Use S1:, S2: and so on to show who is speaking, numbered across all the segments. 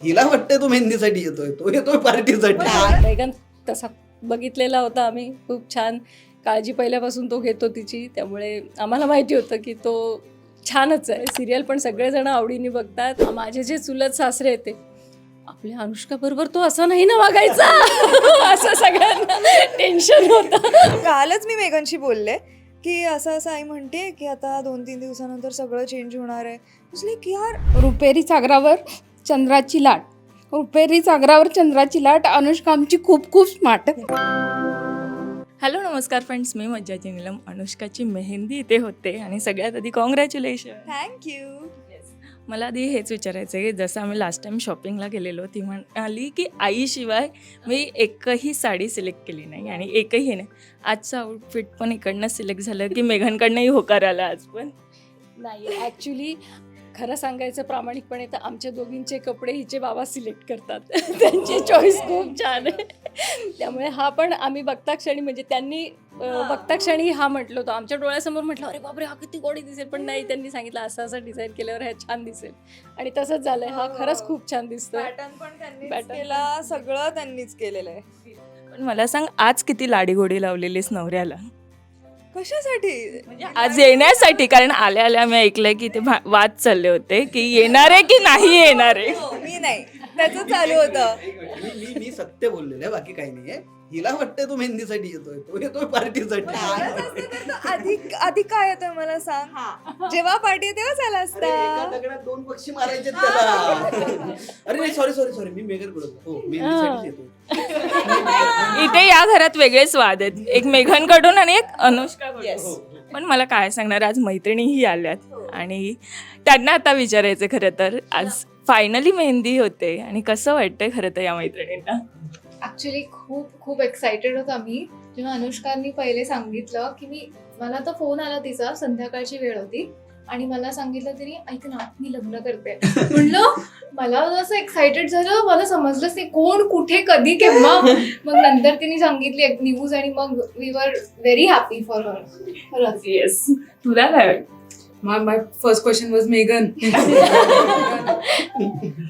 S1: हिला वाटतंय तो मेहंदीसाठी येतोय तो येतोय पार्टीसाठी.
S2: तसा बघितलेला होता आम्ही खूप छान काळजी पहिल्यापासून तो घेतो तिची त्यामुळे आम्हाला माहिती होतं की तो छानच आहे. सिरियल पण सगळेजण आवडीने बघतात. माझे जे चुलत सासरे येते आपल्या अनुष्का बरोबर तो असा नाही ना वागायचा? असं सगळ्यांना टेन्शन होतं.
S3: कालच मी मेघनशी बोलले की असं असं आई म्हणते की आता दोन तीन दिवसानंतर सगळं चेंज होणार आहे. की यार
S4: रुपेरी सागरावर चंद्राची लाट. रुपेरी सागरावर चंद्राची लाट अनुष्का आमची खूप खूप स्मार्ट आहे
S5: हॅलो नमस्कार फ्रेंड्स मी मज्जाची नीलम अनुष्काची मेहंदी इथे होते आणि सगळ्यात आधी कॉंग्रॅच्युलेशन
S3: थँक्यू
S5: मला आधी हेच विचारायचं आहे की जसं आम्ही लास्ट टाइम शॉपिंगला गेलेलो ती म्हणाली की आईशिवाय मी एकही साडी सिलेक्ट केली नाही आणि एकही नाही. आजचं आउटफिट पण इकडनं सिलेक्ट झालं की मेघांकडनंही होकार आला आज पण.
S2: नाही ॲक्च्युली खरं सांगायचं प्रामाणिकपणे तर आमच्या दोघींचे कपडे हिचे बाबा सिलेक्ट करतात. त्यांची चॉईस खूप छान आहे. त्यामुळे हा पण आम्ही बघता क्षणी म्हणजे त्यांनी बघता क्षणी हा म्हटलं होतं. आमच्या डोळ्यासमोर म्हटलं अरे बापरे हा किती गोडी दिसेल. पण नाही त्यांनी सांगितलं असं असं डिझाईन केल्यावर हे छान दिसेल. आणि तसंच झालंय. हा खरंच खूप छान दिसतोय.
S3: सगळं त्यांनीच केलेलं आहे.
S5: पण मला सांग आज किती लाडीगोडी लावलेलीस नवऱ्याला?
S3: कशासाठी?
S5: म्हणजे आज येण्यासाठी कारण आल्या आल्या मी ऐकलंय की ते भा- वाद चालले होते की येणार आहे की नाही येणार आहे?
S3: हो, मी नाही. त्याचं चालू होतं.
S1: मी मी- मी सत्य बोललेलं आहे बाकी काही नाहीये. हिला वाटतंय तो मेहंदीसाठी येतोय तो येतोय पार्टीसाठी.
S3: नाराज असते तर तो अधिक अधिक काय येतं मला सांग? जेव्हा पार्टी तेव्हाच आला
S1: अरे एका
S3: असता
S1: दगडात दोन पक्षी मारायचे त्याला. अरे नाही सॉरी सॉरी सॉरी मी मेघर बोलत हो मेहंदीसाठीच येतोय.
S5: इथे या घरात वेगळेच वाद आहेत. एक मेघांकडून आणि एक अनुष्काकडून.
S1: हो.
S5: पण मला काय सांगणार आज मैत्रिणीही आल्यात. आणि त्यांना आता विचारायचं खरं तर आज फायनली मेहंदी होते. आणि कसं वाटतंय खरं तर या मैत्रिणींना?
S6: ऍक्च्युली खूप खूप एक्सायटेड होतो आम्ही. जेव्हा अनुष्कांनी पहिले सांगितलं की मी मला तर फोन आला तिचा संध्याकाळची वेळ होती. आणि मला सांगितलं तिने ऐक ना मी लग्न करते. म्हणलं मला असं एक्सायटेड झालं मला समजलंच नाही कोण कुठे कधी केव्हा? मग नंतर तिने सांगितली न्यूज आणि मग we were very happy for her
S5: yes तुला काय?
S7: My, my first question was Megan.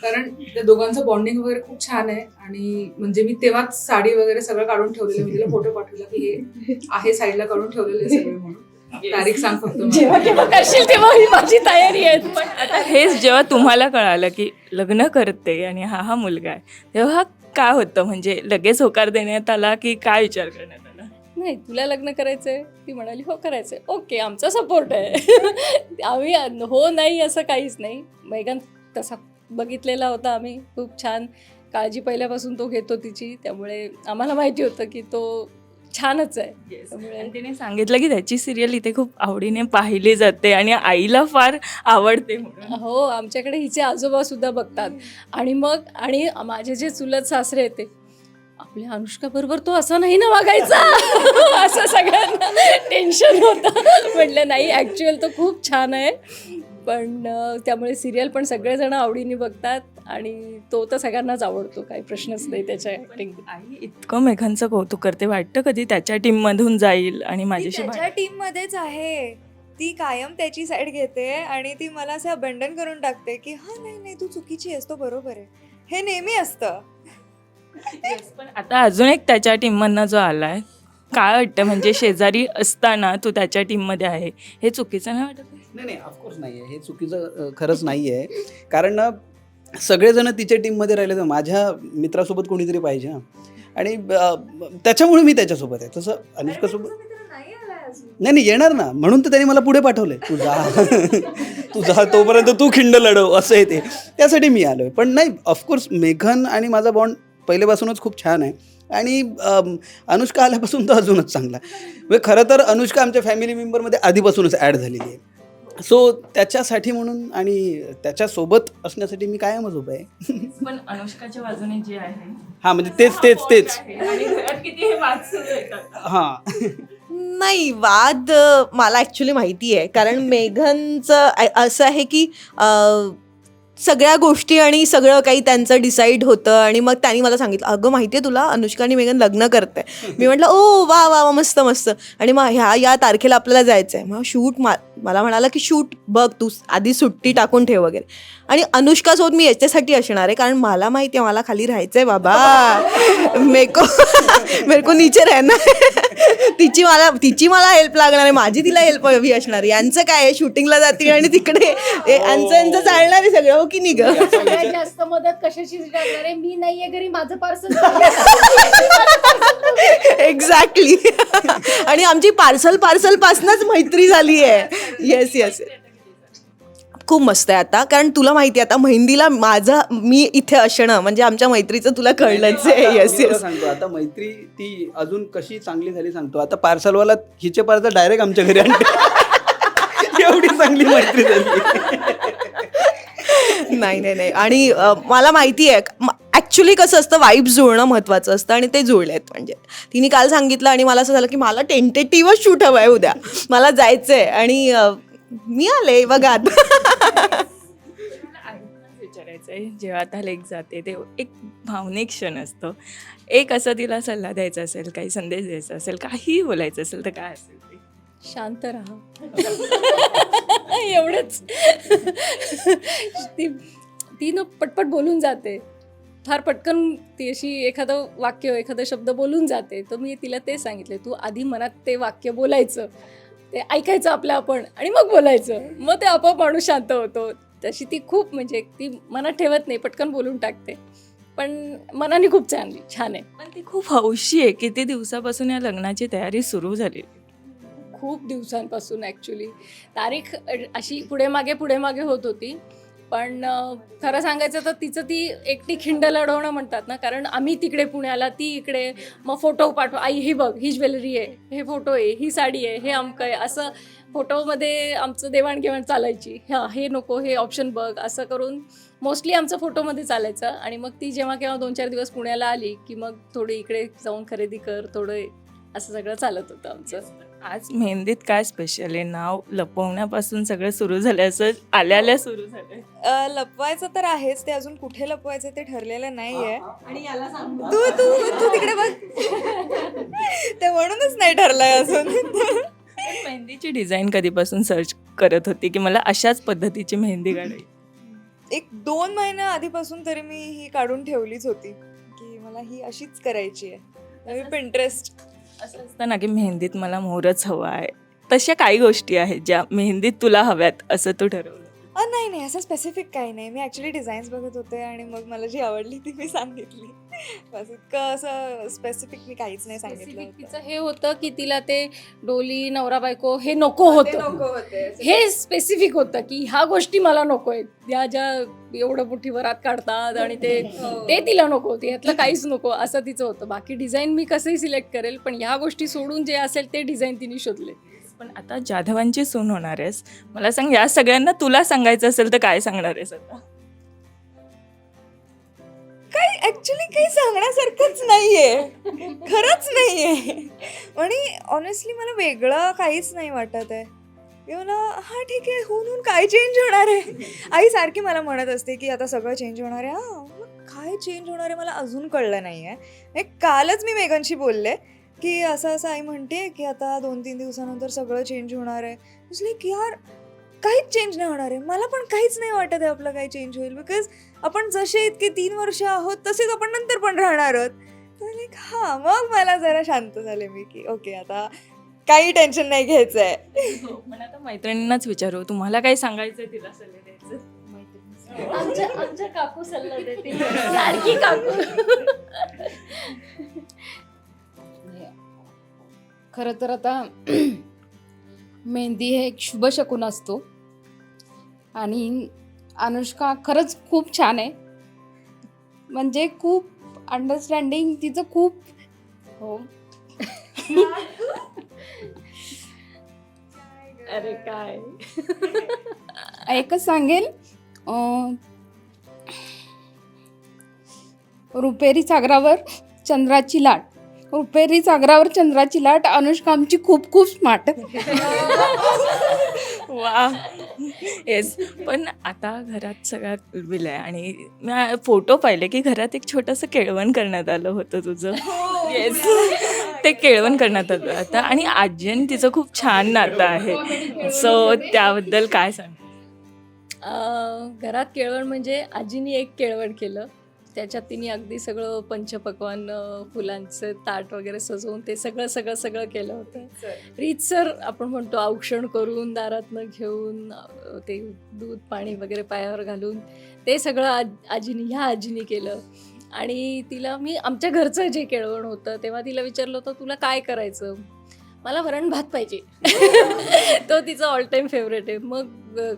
S7: कारण त्या दोघांचं बॉन्डिंग वगैरे खूप छान आहे आणि म्हणजे मी तेव्हाच साडी वगैरे सगळं काढून ठेवलेलं मी तिला फोटो पाठवला की हे आहे साईडला काढून ठेवलेलं आहे सगळं म्हणून. तारीख सांग फक्त मला.
S2: जेव्हा केव्हा करशील तेव्हा ही माझी तयारी आहे.
S5: पण आता हेच जेव्हा तुम्हाला कळालं की लग्न करते आणि हा हा मुलगा आहे तेव्हा काय होतं? म्हणजे लगेच होकार देण्यात आला की काय विचार करण्यात आला?
S2: नाही तुला लग्न करायचंय? ती म्हणाली हो करायचंय. ओके आमचा सपोर्ट आहे. आम्ही हो नाही असं काहीच नाही. मैगन तसा बघितलेला होता आम्ही. खूप छान काळजी पहिल्यापासून तो घेतो तिची. त्यामुळे आम्हाला माहिती होतं की तो छानच आहे.
S5: आणि तिने सांगितलं की त्याची सिरियल इथे खूप आवडीने पाहिली जाते आणि आईला फार आवडते म्हणून.
S2: हो आमच्याकडे हिचे आजोबा सुद्धा बघतात. आणि मग आणि माझे जे चुलत सासरे येते आपल्या अनुष्का बरोबर तो असा नाही ना वागायचा? असं सगळ्यांना टेन्शन होतं. म्हटलं नाही ॲक्च्युअल तो खूप छान आहे. पण त्यामुळे सिरियल पण सगळेजण आवडीने बघतात. आणि तो तर सगळ्यांनाच आवडतो काही प्रश्नच नाही त्याच्या ॲक्टिंग
S5: आई इतकं मेघांचं कौतुक करते. वाटतं कधी त्याच्या टीम मधून जाईल आणि माझ्याशी
S3: त्याच्या टीम मध्येच आहे. ती कायम त्याची साईड घेते आणि ती मला असं अबंडन करून टाकते की हा नाही नाही तू चुकीची आहेस तो बरोबर आहे. हे नेहमी असतं.
S5: पण आता अजून एक त्याच्या टीम मधनं जो आलाय काय वाटतं? म्हणजे शेजारी असताना तू त्याच्या टीममध्ये आहे. हे चुकीचं नाही वाटत?
S1: नाही नाही ऑफकोर्स नाही आहे हे चुकीचं अं, खरंच नाही आहे कारण ना सगळेजण तिच्या टीममध्ये राहिले तर माझ्या मित्रासोबत कोणीतरी पाहिजे ना आणि त्याच्यामुळे मी त्याच्यासोबत आहे. तसं अनुष्कासोबत
S3: नाही
S1: नाही नाही येणार ना. म्हणून तर त्यांनी मला पुढे पाठवलंय. तू जा. तू जा तोपर्यंत तू खिंड लढव असं आहे ते. त्यासाठी मी आलोय. पण नाही ऑफकोर्स मेघन आणि माझा बॉन्ड पहिल्यापासूनच खूप छान आहे. आणि अनुष्का आल्यापासून तर अजूनच चांगला म्हणजे खरं तर अनुष्का आमच्या फॅमिली मेंबरमध्ये आधीपासूनच ॲड झालेली आहे. सो त्याच्यासाठी म्हणून आणि त्याच्यासोबत असण्यासाठी मी कायमच उभा आहे.
S5: पण अनुष्काच्या बाजूने जे आहे.
S1: हां म्हणजे तेच तेच तेच.
S5: आणि घरात किती हे वाद सुरू येतात.
S1: हां.
S8: नाही वाद अ, मला ॲक्च्युली माहिती आहे. कारण मेघनचं अ- असं आहे की अ, सगळ्या गोष्टी आणि सगळं काही त्यांचं डिसाईड होतं आणि मग त्यांनी मला सांगितलं अगं माहिती आहे तुला? अनुष्का आणि मेघन लग्न करते मी म्हटलं ओ वा वा वा मस्त मस्त. आणि मग ह्या या तारखेला आपल्याला जायचं आहे मग शूट मा मला म्हणाला की शूट बघ तू आधी सुट्टी टाकून ठेव वगैरे. आणि अनुष्कासोबत मी याच्यासाठी असणार आहे कारण मला माहिती आहे मला खाली राहायचं आहे बाबा. मेको मेरको नीचे राहणार तिची मला तिची मला हेल्प लागणार आहे माझी तिला हेल्प हवी असणार. यांचं काय आहे? शूटिंगला जातील आणि तिकडे हे यांचं यांचं चालणार आहे सगळं हो की
S2: सगळ्यात जास्त मदत कशाची मी नाहीये घरी माझं पार्सल
S8: एक्झॅक्टली आणि आमची पार्सल पार्सल पासूनच मैत्री झाली आहे. येस येस खूप मस्त आहे आता. कारण तुला माहिती आहे आता मेहंदीला माझं मी इथे असणं म्हणजे आमच्या मैत्रीचं तुला कळलंच आहे. येस येस
S1: सांगतो आता मैत्री ती अजून कशी चांगली झाली सांगतो. आता पार्सलवाला हिचे पार्सल डायरेक्ट आमच्या घरी आणते. एवढी चांगली मैत्री झाली.
S8: नाही नाही नाही. आणि अ, मला माहिती आहे ॲक्च्युली कसं असतं वाईब जुळणं महत्वाचं असतं आणि ते जुळले आहेत म्हणजे. तिने काल सांगितलं आणि मला असं झालं की मला टेंटेटिव्हच शूट हवं आहे उद्या. मला जायचं आहे आणि अ, मी आले बघा आता.
S5: विचारायचं आहे जेव्हा आता लेक जाते ते एक भावनिक क्षण असतो. एक असं तिला सल्ला द्यायचा असेल काही संदेश द्यायचा असेल काही बोलायचं असेल तर काय असेल?
S2: शांत राहा. एवढंच. ती ती न पटपट बोलून जाते. फार पटकन ती अशी एखादं वाक्य एखादा शब्द बोलून जाते. तर मी तिला ते सांगितले तू आधी मनात ते वाक्य बोलायचं. ते ऐकायचं आपलं आपण आणि मग बोलायचं. मग ते आपोआप माणूस शांत होतो. तशी ती खूप म्हणजे ती मनात ठेवत नाही पटकन बोलून टाकते. पण मनाने खूप चांगली छान आहे.
S5: पण ती खूप हौशी आहे. किती दिवसापासून या लग्नाची तयारी सुरू झाली
S2: खूप दिवसांपासून ॲक्च्युली तारीख अशी पुढे मागे पुढे मागे होत होती. पण खरं सांगायचं तर तिचं ती एकटी खिंड लढवणं म्हणतात ना कारण आम्ही तिकडे पुण्याला ती इकडे मग फोटो पाठव आई ही बघ ही ज्वेलरी आहे हे फोटो आहे ही साडी आहे हे अमकं आहे असं फोटोमध्ये आमचं देवाणघेवाण चालायची. हां हे नको हे ऑप्शन बघ असं करून मोस्टली आमचं फोटोमध्ये चालायचं. आणि मग ती जेव्हा केव्हा दोन चार दिवस पुण्याला आली की मग थोडी इकडे जाऊन खरेदी कर थोडं असं सगळं चालत होतं आमचं.
S5: आज मेहंदीत काय स्पेशल आहे? नाव लपवण्यापासून सगळं सुरू झालं असं आल्या आल्या सुरू झालंय.
S3: अ, लपवायचं तर आहेच ते अजून कुठे लपवायचं ते ठरलेलं नाहीये. तू तू तू तिकडे बघ. ते म्हणूनच नाही ठरलंय अजून.
S5: मेहंदीची डिझाईन कधीपासून सर्च करत होती की मला अशाच पद्धतीची मेहंदी काढायची?
S3: एक दोन महिन्या आधीपासून तरी मी ही काढून ठेवलीच होती की मला ही अशीच करायची आहे पिंटरेस्ट
S5: असं असतं ना की मेहंदीत मला मोहरच हवा आहे. तशा काही गोष्टी आहेत ज्या मेहंदीत तुला हव्यात असं तू ठरवलं.
S3: अ, नाही नाही असं स्पेसिफिक काही नाही. मी ॲक्च्युली डिझाईन्स बघत होते आणि मग मला जी आवडली ती मी सांगितली. बस इतकं असं स्पेसिफिक मी काहीच नाही सांगितलं
S2: Specific
S3: होतं.
S2: तिचं हे होतं की तिला ते डोली नवरा बायको हे नको होतं.
S3: नको होते.
S2: हे स्पेसिफिक होतं की ह्या गोष्टी मला नको आहेत. या ज्या एवढं मोठी वरात काढतात आणि ते ते तिला नको होते. यातलं काहीच नको असं तिचं होतं. बाकी डिझाईन मी कसंही सिलेक्ट करेल पण ह्या गोष्टी सोडून जे असेल ते डिझाईन तिने शोधले.
S5: पण आता जाधवांची सून होणार आहेस. मला सांग या सगळ्यांना तुला सांगायचं असेल तर काय सांगणार आहेस आता?
S3: काही ऍक्च्युली काही सांगण्यासारखंच नाहीये. खरंच नाहीये. आणि ऑनेस्टली मला वेगळं काहीच नाही वाटत आहे. की मला हा ठीक आहे होऊन होऊन काय चेंज होणार आहे? आई सारखी मला म्हणत असते की आता सगळं चेंज होणार आहे. हा मग काय चेंज होणार आहे मला अजून कळलं नाही आहे कालच मी मेघनशी बोलले. की असं असं आई म्हणते की आता दोन तीन दिवसानंतर सगळं चेंज होणार आहे. म्हटलं की यार काहीच चेंज नाही होणार आहे. मला पण काहीच नाही वाटत आहे आपलं काही चेंज होईल. बिकॉज आपण जसे इतके तीन वर्ष आहोत तसेच आपण नंतर पण राहणार आहोत. तर लाईक हा मग मला जरा शांत झाले मी की ओके आता काही टेन्शन नाही घ्यायचं आहे.
S5: पण आता मैत्रिणींनाच विचारू. तुम्हाला काय सांगायचंय तिला सल्ले द्यायचं?
S2: आमच्या आमच्या काकू सल्ला देते सारखी काकू.
S4: खरं तर आता मेहंदी हे एक शुभ शकून असतो. आणि अनुष्का खरंच खूप छान आहे. म्हणजे खूप अंडरस्टँडिंग तिचं खूप हो.
S2: अरे काय?
S4: एकच सांगेल अं, रुपेरी सागरावर चंद्राची लाट. रुपेरी सागरावर चंद्राची लाट अनुष्का आमची खूप खूप स्मार्ट
S5: वा. येस पण आता घरात सगळ्यात कुलबिल आहे आणि मी फोटो पाहिले की घरात एक छोटंसं केळवण करण्यात आलं होतं तुझं. येस ते केळवण करण्यात आलं आता आणि आजी आणि तिचं खूप छान नातं आहे. सो त्याबद्दल काय सांग?
S2: अं, घरात केळवण म्हणजे आजीनी एक केळवण केलं. त्याच्यात तिने अगदी सगळं पंचपक्वान फुलांचं ताट वगैरे सजवून ते सगळं सगळं सगळं केलं होतं. रीतसर आपण म्हणतो औक्षण करून दारातनं घेऊन ते दूध पाणी वगैरे पायावर घालून ते सगळं आज आजीनी ह्या आजीनी केलं. आणि तिला मी आमच्या घरचं जे केळवण होतं तेव्हा तिला विचारलं होतं तुला काय करायचं? मला वरण भात पाहिजे. तो तिचा ऑल टाईम फेवरेट आहे. मग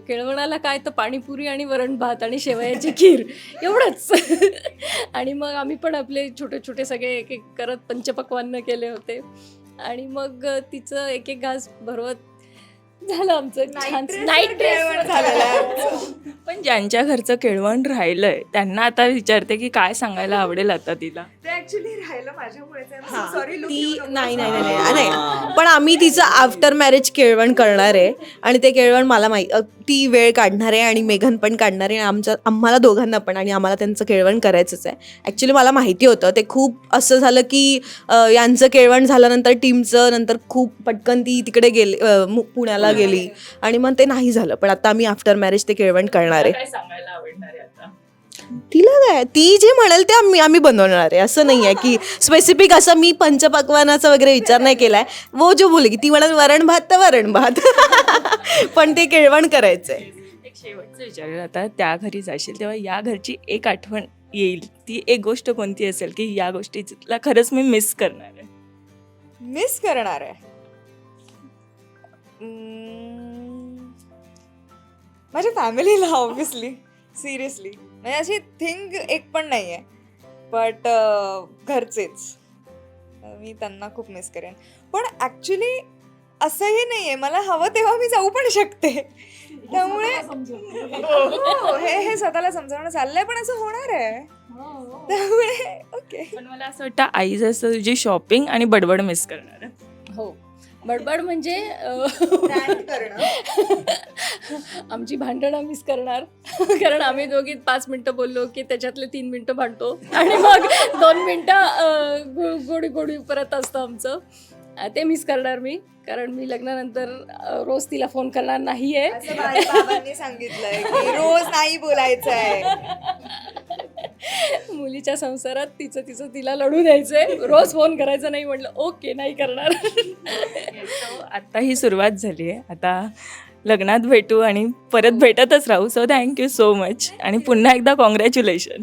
S2: केळवणाला काय तर पाणीपुरी आणि वरण भात आणि शेवयाची खीर एवढंच. आणि मग आम्ही पण आपले छोटे छोटे सगळे एक एक करत पंचपक्वान्न केले होते. आणि मग तिचं एक एक घास भरवत झालं आमचं छान. नाईट
S3: झालेलं आहे.
S5: पण ज्यांच्या घरचं केळवण राहिलंय त्यांना आता विचारते की काय सांगायला आवडेल आता तिला.
S3: ते ऍक्च्युली राहिलं माझ्यामुळेच सॉरी
S8: ती नाही नाही नाही नाही नाही. पण आम्ही तिचं आफ्टर मॅरेज केळवण करणार आहे. आणि ते केळवण मला माहीत ती वेळ काढणार आहे आणि मेघन पण काढणार आहे. आणि आमच्या आम्हाला दोघांना पण आणि आम्हाला त्यांचं केळवण करायचंच आहे. ॲक्च्युली मला माहिती होतं. ते खूप असं झालं की अ, यांचं केळवण झाल्यानंतर टीमचं नंतर खूप पटकन ती तिकडे गेली अ, मु- पुण्याला गेली आणि मग ते नाही झालं. पण आता आम्ही आफ्टर मॅरेज ते केळवण करणार आहे.
S5: सांगायला आवडणार आहे आता?
S8: तिला काय? ती जे म्हणेल ते आम्ही आम्ही बनवणार आहे. असं नाही आहे की स्पेसिफिक असं मी पंचपक्वानाचा वगैरे विचार नाही केलाय. वो जो बोले की ती म्हणाल वरण भात तर वरण भात. पण ते केळवण करायचंय.
S5: एक शेवटचं विचारेल आता. त्या घरी जाशील तेव्हा या घरची एक आठवण येईल. ती एक गोष्ट कोणती असेल की या गोष्टीला खरंच मी मिस करणार आहे?
S3: मिस करणार आहे. माझ्या फॅमिलीला ऑब्विसली सिरियसली म्हणजे अशी थिंग एक पण नाही आहे बट घरचेच. मी त्यांना खूप मिस करेन. पण ॲक्च्युली असंही नाही आहे मला हवं तेव्हा मी जाऊ पण शकते. त्यामुळे हो, हे हे स्वतःला समजावणं चाललंय पण असं होणार आहे. त्यामुळे ओके
S5: पण मला असं वाटतं आई जसं तुझी शॉपिंग आणि बडबड मिस करणार आहे.
S2: हो. बडबड म्हणजे आमची भांडणं मिस करणार. कारण आम्ही दोघी पाच मिनटं बोललो की त्याच्यातले तीन मिनटं भांडतो. आणि मग दोन मिनटं गो- गोडी गोडी परत असतं आमचं. ते मिस करणार मी. कारण मी लग्नानंतर रोज तिला फोन करणार नाही
S3: असं
S2: आहे
S3: माझ्या बाबांनी सांगितलंय रोज नाही बोलायचं आहे
S2: मुलीच्या संसारात तिचं तिचं तिला लढू द्यायचंय. रोज फोन करायचा नाही म्हटलं ओके नाही करणार.
S5: So, आता ही सुरुवात झाली आहे. आता लग्नात भेटू आणि परत भेटतच राहू. सो थँक्यू सो मच आणि पुन्हा एकदा कॉंग्रॅच्युलेशन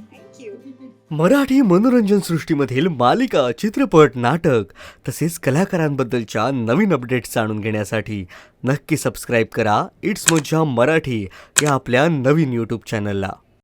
S9: मराठी मनोरंजन सृष्टीमधील मालिका चित्रपट नाटक तसेच कलाकारांबद्दलच्या नवीन अपडेट्स जाणून घेण्यासाठी नक्की सबस्क्राईब करा. इट्स मज्जा मराठी या आपल्या नवीन यूट्यूब चॅनलला